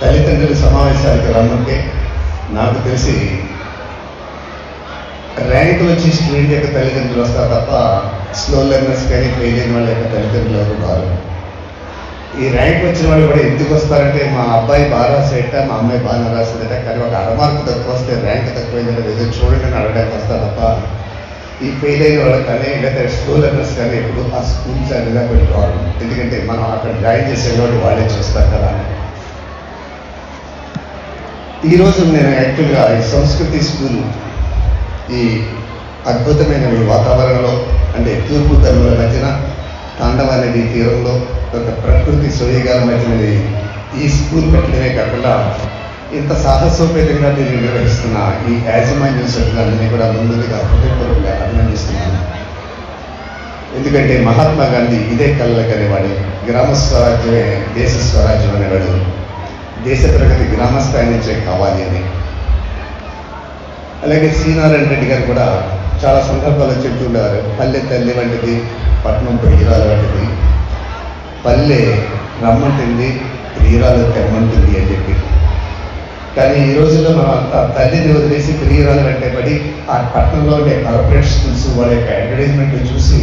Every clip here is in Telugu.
తల్లిదండ్రుల సమావేశాలకు రమ్మంటే నాకు తెలిసి ర్యాంక్ వచ్చి స్టూడెంట్ యొక్క తల్లిదండ్రులు వస్తారు తప్ప స్లో లెర్నర్స్ కానీ ఫెయిల్ అయిన వాళ్ళ యొక్క తల్లిదండ్రులు ఎవరు రారు. ఈ ర్యాంక్ వచ్చిన వాళ్ళు కూడా ఎందుకు వస్తారంటే మా అబ్బాయి బాగా రాసేట మా అమ్మాయి బాగా రాసేట కానీ ఒక అరమార్కు తక్కువ వస్తే ర్యాంక్ తక్కువైందంటే ఏదో చూడండి అని అడగడానికి వస్తారు తప్ప ఈ ఫెయిల్ అయిన వాళ్ళు కానీ లేదా స్కూల్ లెర్నర్స్ కానీ ఇప్పుడు ఆ స్కూల్స్ అనేది పెట్టుకోవాలి ఎందుకంటే మనం అక్కడ జాయిన్ చేసే వాళ్ళు వాళ్ళే చూస్తారు కదా. అని ఈరోజు నేను యాక్చువల్గా ఈ సంస్కృతి స్కూల్ ఈ అద్భుతమైన ఈ వాతావరణంలో అంటే తూర్పు తరువుల మధ్యన తాండవ నది తీరంలో ఒక ప్రకృతి సోయగాల మధ్యనది ఈ స్కూల్ పెట్టడమే కాకుండా ఇంత సాహసోపేతంగా దీన్ని నిర్వహిస్తున్న ఈ యాజమాన్య సభ్యులందరినీ కూడా ముందుగా హృదయపూర్వకంగా అభినందిస్తున్నాను. ఎందుకంటే మహాత్మా గాంధీ ఇదే కళ్ళ కనేవాడు గ్రామ స్వరాజ్యమే దేశ స్వరాజ్యం అనేవాడు. దేశ ప్రగతి గ్రామస్థాయి నుంచే కావాలి అని. అలాగే శ్రీనారాయణ రెడ్డి గారు కూడా చాలా సందర్భాల్లో చెప్తుండేవారు పల్లె తల్లి వంటిది పట్నం ప్రియురాలు వంటిది. పల్లె రమ్మంటుంది ప్రియురాలు తెమ్మంటుంది అని చెప్పి. కానీ ఈ రోజుల్లో మనం అంత తల్లిని వదిలేసి ప్రియురాలు వెంటే పడి ఆ పట్టణంలో ఉండే కార్పొరేట్ స్కూల్స్ వాళ్ళ యొక్క అడ్వర్టైజ్మెంట్ చూసి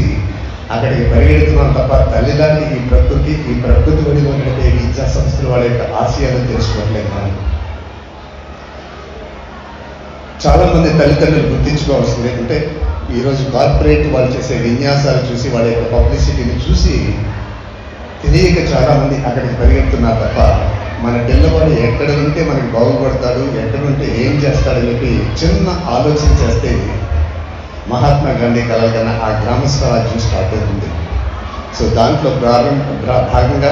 అక్కడికి పరిగెడుతున్నాం తప్ప తల్లిదాన్ని ఈ ప్రకృతి ఈ ప్రకృతి ఒడిలో నడిపే విద్యా సంస్థలు వాళ్ళ యొక్క ఆశయాలను తెలుసుకోవట్లేదు మనం. చాలామంది తల్లిదండ్రులు గుర్తించుకోవాల్సింది ఏంటంటే ఈరోజు కార్పొరేట్ వాళ్ళు చేసే విన్యాసాలు చూసి వాళ్ళ యొక్క పబ్లిసిటీని చూసి తెలియక చాలామంది అక్కడికి పరిగెడుతున్నారు తప్ప మన పిల్లవాడు ఎక్కడ ఉంటే మనకి బాగుపడతాడు ఎక్కడ ఉంటే ఏం చేస్తాడని చెప్పి చిన్న ఆలోచన చేస్తే మహాత్మా గాంధీ కళ కన్నా ఆ గ్రామ స్వరాజ్యం స్టార్ట్ అవుతుంది. సో దాంట్లో ప్రారంభ భాగంగా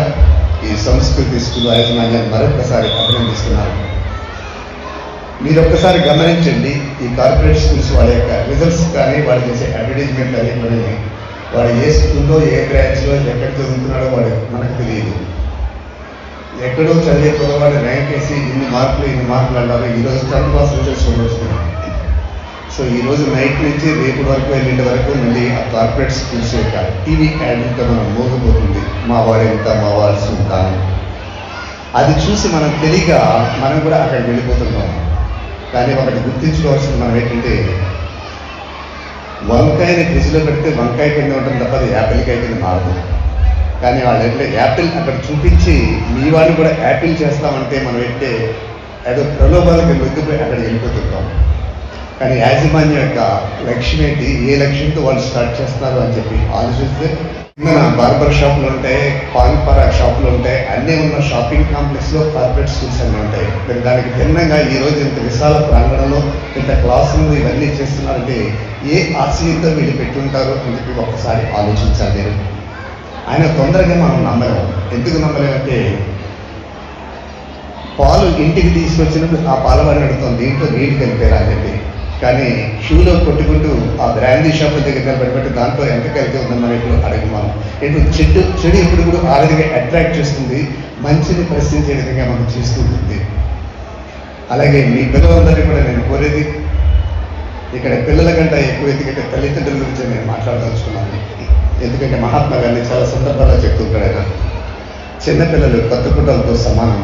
ఈ సంస్కృతి స్కూల్ యాజమాన్యాన్ని మరొకసారి అభినందిస్తున్నారు. మీరు ఒక్కసారి గమనించండి ఈ కార్పొరేట్ స్కూల్స్ వాళ్ళ యొక్క రిజల్ట్స్ కానీ వాళ్ళు చేసే అడ్వర్టైజ్మెంట్ కానీ మరి వాడు ఏ స్కూల్లో ఏ బ్రాంచ్లో ఎక్కడ చదువుతున్నాడో వాడు మనకు తెలియదు. ఎక్కడో చదివే పిల్లవాడు ర్యాంక్ వేసి ఇన్ని మార్కులు ఇన్ని మార్కులు అన్నారు ఈరోజు టెన్త్ క్లాస్ రిజల్ట్స్ వస్తున్నాయి సో ఈ రోజు నైట్ నుంచి రేపు వరకు వెళ్ళిన వరకు మళ్ళీ ఆ కార్పొరేట్ స్కూల్స్ యొక్క టీవీ యాడ్లతో మనం మోగబోతుంది. మా వారు ఎంత మా వారు సుంత అని. అది చూసి మనం తెలియక మనం కూడా అక్కడికి వెళ్ళిపోతున్నాం. కానీ ఒకటి గుర్తించుకోవాల్సింది మనం ఏంటంటే వంకాయని ఫ్రిడ్జ్లో పెడితే వంకాయ కింద ఉంటుంది తప్ప అది యాపిల్కాయ కింద మారదు. కానీ వాళ్ళు ఏంటంటే యాపిల్ అక్కడ చూపించి మీ వాళ్ళు కూడా యాపిల్ చేస్తామంటే మనం ఏంటంటే ఏదో ప్రలోభాలకి లొంగిపోయి అక్కడికి వెళ్ళిపోతుంటాం. కానీ యాజమాన్యం యొక్క లక్ష్యం ఏంటి? ఏ లక్ష్యంతో వాళ్ళు స్టార్ట్ చేస్తున్నారు అని చెప్పి ఆలోచిస్తే మన బార్బర్ షాపులు ఉంటాయి పాన్పర షాపులు ఉంటాయి అన్నీ ఉన్న షాపింగ్ కాంప్లెక్స్లో కార్పొరేట్ స్కూల్స్ అన్నీ ఉంటాయి. మరి దానికి భిన్నంగా ఈ రోజు ఇంత విశాల ప్రాంగణంలో ఇంత క్లాస్ రూమ్ ఇవన్నీ చేస్తున్నారంటే ఏ ఆశయంతో వీళ్ళు పెట్టుంటారు అని చెప్పి ఒక్కసారి ఆలోచించాలి నేను ఆయన తొందరగా మనం నమ్మలేము ఎందుకు నమ్మలేమంటే పాలు ఇంటికి తీసుకొచ్చినప్పుడు ఆ పాలవాడిని అడుగుతాం దీంట్లో నీళ్ళు కలిపారా? అని చెప్పి. కానీ షూలో కొట్టుకుంటూ ఆ బ్రాండీ షాప్ దగ్గర నిలబెట్టి దాంట్లో ఎంత కలిపి ఉందని మనం ఇప్పుడు అడగమాం ఇప్పుడు చెట్టు చెడు ఎప్పుడు కూడా ఆ విధంగా అట్రాక్ట్ చేస్తుంది మంచిని ప్రశ్నించే విధంగా మనం చేస్తూ ఉంటుంది. అలాగే మీ పిల్లలందరినీ కూడా నేను కోరేది ఇక్కడ పిల్లల కంటే ఎక్కువ ఎందుకంటే తల్లిదండ్రుల గురించి నేను మాట్లాడదలుచుకున్నాను. ఎందుకంటే మహాత్మా గాంధీ చాలా సందర్భాల్లో చెప్తుంటాడు ఆయన చిన్నపిల్లలు కొత్త కుండలతో సమానం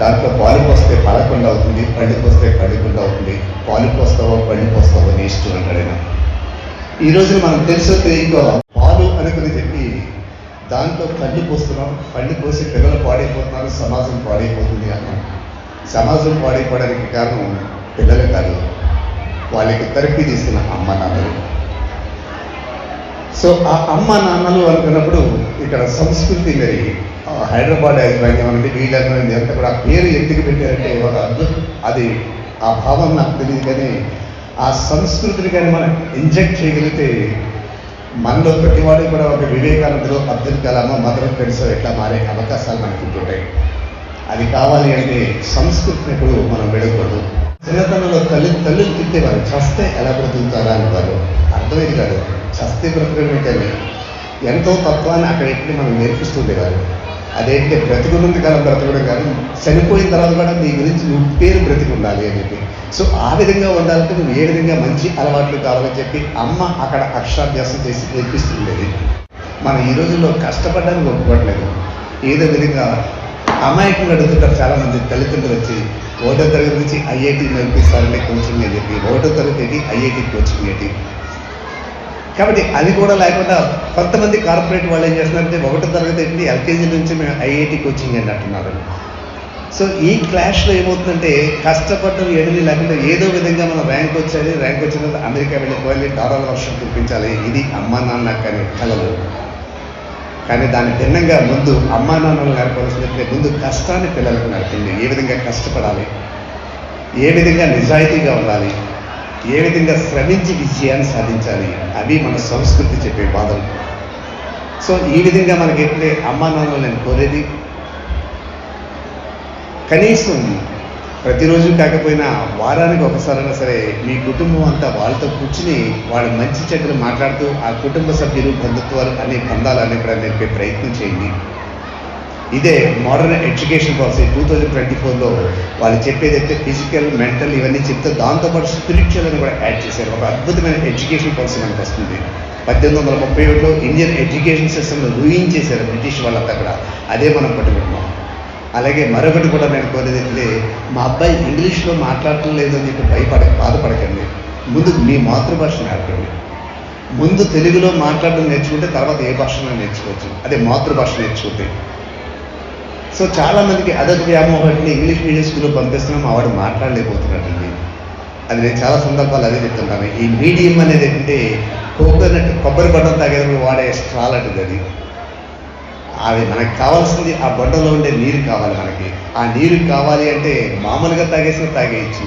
దాంట్లో పాలు పోస్తే పడకుండా అవుతుంది పండుకు వస్తే పండుకుండా అవుతుంది. పాలు వస్తావో పండుకు వస్తావో నీ ఇష్టం అంటాడు ఆయన ఈ రోజున మనం తెలుసో తెలియకో పాలు అనుకుని చెప్పి దాంట్లో పళ్ళు పోస్తున్నాం పోసి పిల్లలు పాడైపోతున్నారు సమాజం పాడైపోతుంది అన్నాం. సమాజం పాడైపోవడానికి కారణం పిల్లలు కాదు వాళ్ళకి థెరపీ తీస్తున్న అమ్మ నాన్నలు. సో ఆ అమ్మ నాన్నలు అనుకున్నప్పుడు ఇక్కడ సంస్కృతి మరి హైదరాబాద్ యాజమాన్యం అంటే వీళ్ళని ఎంత కూడా ఆ పేరు ఎందుకు పెట్టారంటే ఒక అద్భుతం అది ఆ భావం నాకు తెలియదు కానీ ఆ సంస్కృతిని కానీ మనం ఇంజెక్ట్ చేయగలిగితే మనలో ప్రతివాడు కూడా ఒక వివేకానందలో అబ్దుల్ కలాం మదర్ టెరిసా ఎట్లా మారే అవకాశాలు మనకు ఉంటుంటాయి. అది కావాలి అంటే సంస్కృతిని ఎప్పుడు మనం వెళ్ళకూడదు చిన్నతనంలో తల్లి తల్లులు తిట్టేవారు చస్తే ఎలా బ్రతుకుతారా అనేవారు అర్థమైంది కాదు. చస్తే బ్రతకడమే కానీ ఎంతో తత్వాన్ని అక్కడ ఎట్టి మనం నేర్పిస్తుండేవారు అదేంటి బ్రతికున్నంత కాలం బ్రతకడం కాదు చనిపోయిన తర్వాత కూడా నీ గురించి నువ్వు పేరు బ్రతికి ఉండాలి అని చెప్పి. సో ఆ విధంగా ఉండాలంటే నువ్వు ఏ విధంగా మంచి అలవాట్లు కావాలని చెప్పి అమ్మ అక్కడ అక్షరాభ్యాసం చేసి నేర్పిస్తుండేది. మనం ఈ రోజుల్లో కష్టపడడానికి ఒప్పుకోవట్లేదు ఏదో విధంగా అమాయకులు అడుగుతుంటారు చాలా మంది తల్లిదండ్రులు వచ్చి ఒకటో తరగతి నుంచి ఐఐటి నేర్పిస్తారంటే కోచింగ్ అని చెప్పి ఒకటో తరగతి ఏంటి? ఐఐటి కోచింగ్ ఏంటి? కాబట్టి అది కూడా లేకుండా కొంతమంది కార్పొరేట్ వాళ్ళు ఏం చేస్తున్నారంటే ఒకటో తరగతి ఏంటి ఎల్కేజీ నుంచి మేము ఐఐటి కోచింగ్ అని అంటున్నారు. సో ఈ క్లాష్లో ఏమవుతుందంటే కష్టపడడం ఏమీ లేకుండా ఏదో విధంగా మనం ర్యాంక్ వచ్చాలి ర్యాంక్ వచ్చిన అమెరికా వెళ్ళిపోవాలి డాలర్ వర్షం కురిపించాలి ఇది అమ్మా నాన్న కానీ కలలు. కానీ దాని భిన్నంగా ముందు అమ్మా నాన్నలు నేర్పవలసినట్లే ముందు కష్టాన్ని పిల్లలకు నేర్పండి. ఏ విధంగా కష్టపడాలి? ఏ విధంగా నిజాయితీగా ఉండాలి? ఏ విధంగా శ్రమించి విజయాన్ని సాధించాలి అవి మన సంస్కృతి చెప్పే బాధలు సో ఈ విధంగా మనకి ఎట్లే అమ్మా నాన్న నేను కోరేది కనీసం ప్రతిరోజు కాకపోయినా వారానికి ఒకసారైనా సరే మీ కుటుంబం అంతా వాళ్ళతో కూర్చుని వాళ్ళ మంచి చెడ్డలు మాట్లాడుతూ ఆ కుటుంబ సభ్యులు బంధుత్వాలు అనే బంధాలన్నీ కూడా నేర్పే ప్రయత్నం చేయండి. ఇదే modern education policy two thousand twenty ఫోర్లో వాళ్ళు చెప్పేదైతే ఫిజికల్ మెంటల్ ఇవన్నీ చెప్తే దాంతోపాటు స్పిరిచువల్ అని కూడా యాడ్ చేశారు. ఒక అద్భుతమైన ఎడ్యుకేషన్ పాలసీ మనకు వస్తుంది. పద్దెనిమిది వందల ముప్పై ఒకటిలో ఇండియన్ ఎడ్యుకేషన్ సిస్టమ్ను రూయిన్ చేశారు బ్రిటిష్ వాళ్ళంతా కూడా. అదే మనం పట్టుకుంటున్నాం అలాగే మరొకటి కూడా నేను కోరేది మా అబ్బాయి ఇంగ్లీష్లో మాట్లాడటం లేదని చెప్పి భయపడ బాధపడకండి. ముందు మీ మాతృభాష నేర్పండి. ముందు తెలుగులో మాట్లాడడం నేర్చుకుంటే తర్వాత ఏ భాషలో నేర్చుకోవచ్చు. అదే మాతృభాష నేర్చుకుంటే. సో చాలా మందికి అదొక వ్యామోహాన్ని ఇంగ్లీష్ మీడియం స్కూల్లో పంపిస్తున్నాం ఆవిడ వాడు మాట్లాడలేకపోతున్నాడండి అది నేను చాలా సందర్భాలు అదే చెప్తుంటాను. ఈ మీడియం అనేది ఏంటంటే కోకోనట్ కొబ్బరి బండం తాగేటప్పుడు వాడే స్ట్రాల్ అంటుంది అది. అది మనకి కావాల్సింది ఆ బండలో ఉండే నీరు కావాలి మనకి. ఆ నీరు కావాలి అంటే మామూలుగా తాగేసిన తాగేయచ్చు.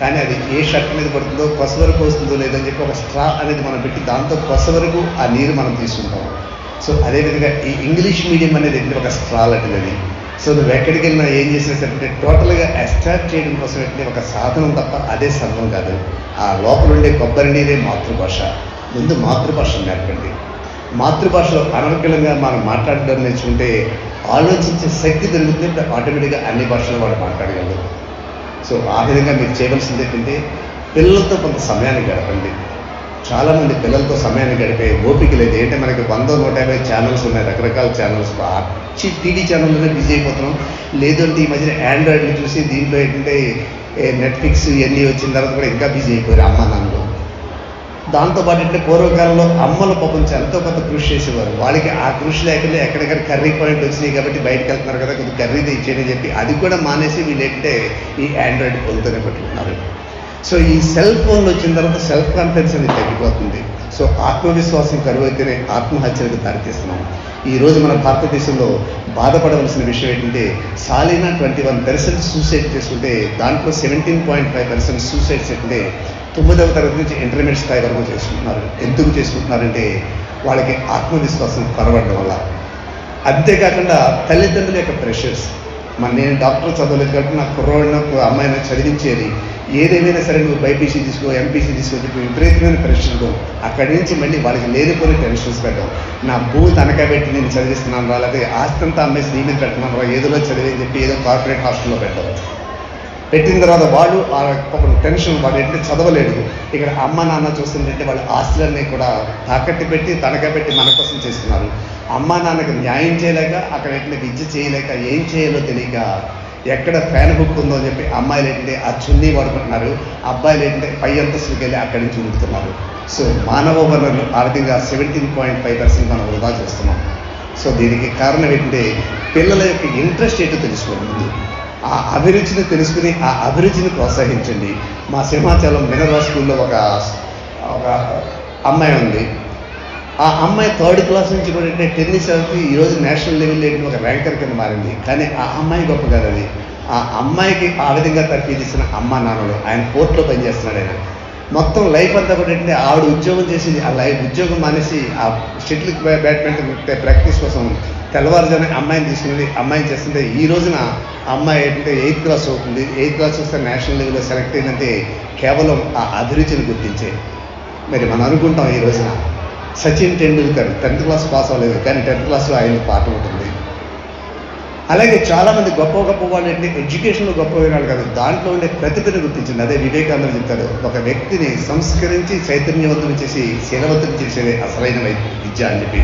కానీ అది ఏ షర్ట్ మీద పడుతుందో కొస వరకు వస్తుందో లేదని చెప్పి ఒక స్ట్రా అనేది మనం పెట్టి దాంతో కొస వరకు ఆ నీరు మనం తీసుకుంటాం. సో అదేవిధంగా ఈ ఇంగ్లీష్ మీడియం అనేది ఒక స్ట్రా లాంటిది అది. సో నువ్వు ఎక్కడికి వెళ్ళినా ఏం చేసినా సరే అంటే టోటల్గా అస్ట్రాక్ట్ చేయడం కోసం ఒక సాధనం తప్ప అదే సర్వం కాదు. ఆ లోపల ఉండే కొబ్బరి నీరే మాతృభాష. ముందు మాతృభాష నేర్పండి. మాతృభాషలో అనర్గళంగా మనం మాట్లాడడం నేర్చుకుంటే ఆలోచించే శక్తి పెరుగుతుంది ఆటోమేటిక్గా అన్ని భాషలు వాడు మాట్లాడగలరు. సో ఆ విధంగా మీరు చేయవలసింది ఏంటంటే పిల్లలతో కొంత సమయాన్ని గడపండి. చాలామంది పిల్లలతో సమయాన్ని గడిపే ఓపిక లేదు. ఏంటంటే మనకి వంద నూట యాభై ఛానల్స్ ఉన్నాయి రకరకాల ఛానల్స్ అచ్చి టీవీ ఛానల్లోనే బిజీ అయిపోతున్నాం. లేదంటే ఈ మధ్యన ఆండ్రాయిడ్ని చూసి దీంట్లో ఏంటంటే నెట్ఫ్లిక్స్ ఇవన్నీ వచ్చిన తర్వాత కూడా ఇంకా బిజీ అయిపోయారు అమ్మ నాన్నలు దాంతోపాటు అంటే పూర్వకాలంలో అమ్మల పాపం ఎంతో కొంత కృషి చేసేవారు. వాళ్ళకి ఆ కృషి లేకుండా ఎక్కడెక్కడ కర్రీ పాయింట్ వచ్చినాయి కాబట్టి బయటకు వెళ్తున్నారు కదా కొద్దిగా కర్రీ తెచ్చేయని చెప్పి. అది కూడా మానేసి వీళ్ళు ఏంటంటే ఈ ఆండ్రాయిడ్ ఫోన్తోనే పట్టుకున్నారు. సో ఈ సెల్ ఫోన్లు వచ్చిన తర్వాత సెల్ఫ్ కాన్ఫిడెన్స్ అనేది తగ్గిపోతుంది. సో ఆత్మవిశ్వాసం కరువైతేనే ఆత్మహత్యలకు దారితీస్తున్నాం. ఈ రోజు మన భారతదేశంలో బాధపడవలసిన విషయం ఏంటంటే సాలినా ట్వంటీ వన్ పర్సెంట్ సూసైడ్ చేసుకుంటే దాంట్లో seventeen point five percent suicides ఏంటంటే తొమ్మిదవ తరగతి నుంచి ఇంటర్మీడియట్ స్థాయి వరకు చేసుకుంటున్నారు. ఎందుకు చేసుకుంటున్నారంటే వాళ్ళకి ఆత్మవిశ్వాసం కొరవడం వల్ల. అంతేకాకుండా తల్లిదండ్రుల యొక్క ప్రెషర్స్ మరి నేను డాక్టర్ చదవలేదు కాబట్టి నా కుర్రోడిన అమ్మాయిని చదివించేది. ఏదేమైనా సరే నువ్వు బైపీసీ తీసుకో ఎంపీసీ తీసుకో చెప్పి విపరీతమైన ప్రెషర్లు అక్కడి నుంచి మళ్ళీ వాళ్ళకి లేనిపోయిన టెన్షన్స్ పెట్టడం నా భూ తనఖా పెట్టి నేను చదివిస్తున్నాను రా లేకపోతే ఆస్తి అంతా అమ్మేసి నీ మీద పెట్టినాను రా ఏదో చదివి అని చెప్పి ఏదో కార్పొరేట్ హాస్టల్లో పెట్టడం పెట్టిన తర్వాత వాడు ఆ ఒక టెన్షన్ వాడు ఏంటంటే చదవలేడు ఇక్కడ అమ్మ నాన్న చూస్తుంటే వాళ్ళ ఆస్తులన్నీ కూడా తాకట్టు పెట్టి తనఖా పెట్టి మన కోసం చేస్తున్నారు. అమ్మ నాన్నకి న్యాయం చేయలేక అక్కడ ఏంటంటే విద్య చేయలేక ఏం చేయాలో తెలియక ఎక్కడ ఫ్యాన్ బుక్ ఉందో అని చెప్పి అమ్మాయిలు ఏంటంటే ఆ చున్నీ వాడుకుంటున్నారు. అబ్బాయిలు ఏంటంటే పై అంతస్తులకు వెళ్ళి అక్కడి నుంచి ఉడుకుతున్నారు సో మానవ వనరులు ఆ విధంగా సెవెంటీన్ పాయింట్ ఫైవ్ పర్సెంట్ మనం వృధా చేస్తున్నాం. సో దీనికి కారణం ఏంటంటే పిల్లల యొక్క ఇంట్రెస్ట్ ఏంటో తెలుసుకోండి ఆ అభిరుచిని తెలుసుకుని ఆ అభిరుచిని ప్రోత్సహించండి. మా సింహాచలం మినరల్ స్కూల్లో ఒక ఒక అమ్మాయి ఉంది. ఆ అమ్మాయి థర్డ్ క్లాస్ నుంచి కూడా అంటే టెన్నిస్ ఆడితే ఈరోజు నేషనల్ లెవెల్ ఏంటి ఒక ర్యాంకర్ కింద మారింది. కానీ ఆ అమ్మాయి గొప్ప కాదు అది. ఆ అమ్మాయికి ఆ విధంగా తర్ఫీదిస్తున్న అమ్మ నాన్నలు ఆయన కోర్టులో పనిచేస్తున్నాడు ఆయన. మొత్తం లైఫ్ అంతా కూడా ఏంటంటే ఆవిడ ఉద్యోగం చేసింది. ఆ లైఫ్ ఉద్యోగం మానేసి ఆ షటిల్ బ్యాడ్మింటన్ ప్రాక్టీస్ కోసం తెల్లవారుజామున అమ్మాయిని తీసుకుని అమ్మాయిని చేస్తుంటే ఈ రోజున అమ్మాయి ఏంటంటే ఎయిత్ క్లాస్ అవుతుంది. ఎయిత్ క్లాస్ వస్తే నేషనల్ లెవెల్లో సెలెక్ట్ అయిందంటే కేవలం ఆ అభిరుచిని గుర్తించే. మరి మనం అనుకుంటాం ఈ రోజున Sachin Tendulkar tenth class pass అవ్వలేదు కానీ టెన్త్ క్లాస్లో ఆయన పాట ఉంటుంది. అలాగే చాలామంది గొప్ప గొప్ప వాళ్ళు ఏంటి ఎడ్యుకేషన్లో గొప్ప వాళ్ళు కాదు దాంట్లో ఉండే ప్రతిభను గుర్తించింది. అదే వివేకానంద చెప్తారు ఒక వ్యక్తిని సంస్కరించి చైతన్యవంతం చేసి శీలవంతం చేసేదే అసలైన విద్య అని చెప్పి.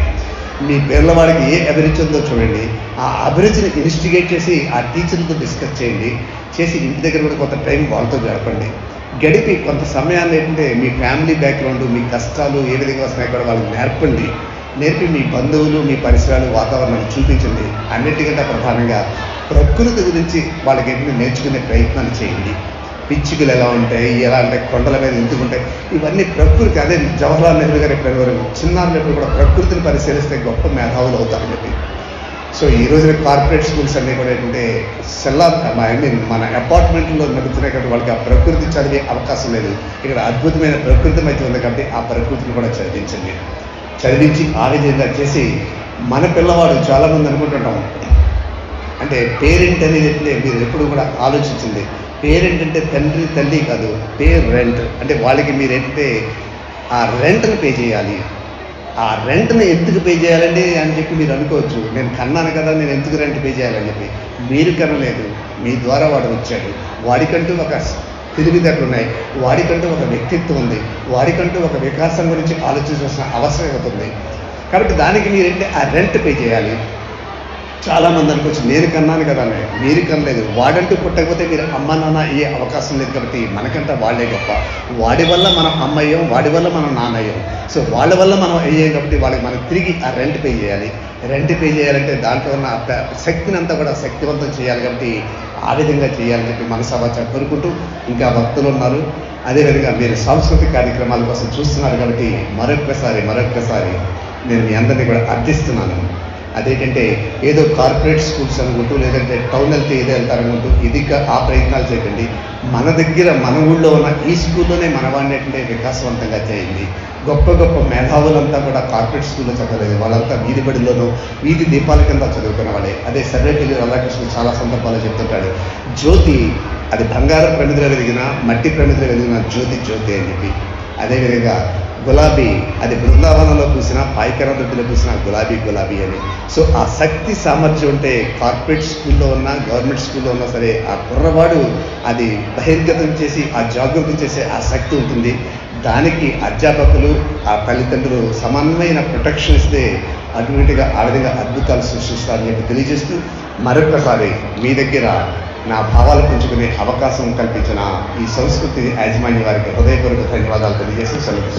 మీ పిల్లవాడికి ఏ అభిరుచి ఉందో చూడండి. ఆ అభిరుచిని ఇన్వెస్టిగేట్ చేసి ఆ టీచర్లతో డిస్కస్ చేయండి. చేసి ఇంటి దగ్గర కూడా కొంత టైం వాళ్ళతో గడపండి. గడిపి కొంత సమయాన్ని ఏంటంటే మీ ఫ్యామిలీ బ్యాక్గ్రౌండ్ మీ కష్టాలు ఏ విధంగా వస్తున్నాయి కూడా వాళ్ళకి నేర్పండి. నేర్పి మీ బంధువులు మీ పరిసరాలు వాతావరణాన్ని చూపించండి. అన్నిటికంటే ప్రధానంగా ప్రకృతి గురించి వాళ్ళకి నేర్చుకునే ప్రయత్నాలు చేయండి. పిచ్చుకలు ఎలా ఉంటాయి ఎలా అంటే కొండల మీద ఎందుకుంటాయి ఇవన్నీ ప్రకృతి అదే జవహర్లాల్ నెహ్రూ గారు ఎప్పుడు చిన్నారులు కూడా ప్రకృతిని పరిశీలిస్తే గొప్ప మేధావులు అవుతారని చెప్పి. సో ఈ రోజున కార్పొరేట్ స్కూల్స్ అన్నీ కూడా ఏంటంటే సెల్లార్ ఐ మీన్ మన అపార్ట్మెంట్లో నడుస్తున్నాయి కాబట్టి వాళ్ళకి ఆ ప్రకృతి చదివే అవకాశం లేదు. ఇక్కడ అద్భుతమైన ప్రకృతి అయితే ఉంది కాబట్టి ఆ ప్రకృతిని కూడా చదివించండి. చదివించి ఆ విధంగా చేసి మన పిల్లవాడు చాలామంది అనుకుంటుంటాం. అంటే పేరెంట్ అనేది మీరు ఎప్పుడు కూడా ఆలోచించింది. పేరెంట్ అంటే తండ్రి తల్లి కాదు పేర్ రెంట్ అంటే వాళ్ళకి మీరు ఏంటంటే ఆ రెంట్ని పే చేయాలి. ఆ రెంట్ని ఎందుకు పే చేయాలండి అని చెప్పి మీరు అనుకోవచ్చు. నేను కన్నాను కదా నేను ఎందుకు రెంట్ పే చేయాలని చెప్పి. మీరు కనలేదు. మీ ద్వారా వాడు వచ్చాడు. వాడికంటూ ఒక తెలివితేటలు ఉన్నాయి. వాడికంటూ ఒక వ్యక్తిత్వం ఉంది. వాడికంటూ ఒక వికాసం గురించి ఆలోచించాల్సిన అవసరం ఉంది. కాబట్టి దానికి మీరేంటి ఆ రెంట్ పే చేయాలి. చాలామంది అనుకోవచ్చు నేను కన్నాను కదా మీరు కనలేదు. వాడంటూ పుట్టకపోతే మీరు అమ్మ నాన్న అయ్యే అవకాశం లేదు కాబట్టి మనకంటే వాళ్ళే గొప్ప. వాడి వల్ల మనం అమ్మయ్యం వాడి వల్ల మనం నాన్నయ్యం సో వాళ్ళ వల్ల మనం అయ్యాం కాబట్టి వాళ్ళకి మనం తిరిగి ఆ రెంట్ పే చేయాలి. రెంట్ పే చేయాలంటే దాంట్లో ఉన్న శక్తిని అంతా కూడా శక్తివంతం చేయాలి కాబట్టి ఆ విధంగా చేయాలని చెప్పి మన సమాచారం కోరుకుంటూ ఇంకా భక్తులు ఉన్నారు. అదేవిధంగా మీరు సాంస్కృతిక కార్యక్రమాల కోసం చూస్తున్నారు కాబట్టి మరొక్కసారి మరొక్కసారి నేను మీ అందరినీ కూడా అర్థిస్తున్నాను. అదేంటంటే ఏదో కార్పొరేట్ స్కూల్స్ అనుకుంటూ లేదంటే టౌన్ వెళ్తే ఏదో వెళ్తారనుకుంటూ ఇది ఆ ప్రయత్నాలు చేయకండి. మన దగ్గర మన ఊళ్ళో ఉన్న ఈ స్కూల్లోనే మన వాడిని వికాసవంతంగా చేయండి. గొప్ప గొప్ప మేధావులంతా కూడా కార్పొరేట్ స్కూల్లో చదవలేదు. వాళ్ళంతా వీధి బడిలోనూ వీధి దీపాల కింద చదువుకున్న వాళ్ళే. అదే సర్వేపల్లి రాధాకృష్ణ చాలా సందర్భాల్లో చెప్తుంటాడు జ్యోతి అది బంగారు ప్రమిదిలో వెలిగిన మట్టి ప్రమిదిలో వెలిగిన జ్యోతి జ్యోతి అని చెప్పి. అదేవిధంగా గులాబీ అది బృందావనంలో పూసిన పాయికర దొడ్డిలో పూసిన గులాబీ గులాబీ అని. సో ఆ శక్తి సామర్థ్యం ఉంటే కార్పొరేట్ స్కూల్లో ఉన్నా గవర్నమెంట్ స్కూల్లో ఉన్నా సరే ఆ కుర్రవాడు అది బహిర్గతం చేసి ఆ జాగృతం చేసే ఆ శక్తి ఉంటుంది. దానికి అధ్యాపకులు ఆ తల్లిదండ్రులు సమన్వయమైన ప్రొటెక్షన్ ఇస్తే అటువంటిగా ఆ విధంగా అద్భుతాలు సృష్టిస్తారని చెప్పి తెలియజేస్తూ మరొకసారి మీ దగ్గర నా భావాలు పంచుకునే అవకాశం కల్పించిన ఈ సంస్కృతి యాజమాన్య వారికి హృదయపూర్వక ధన్యవాదాలు తెలియజేసి సెలవు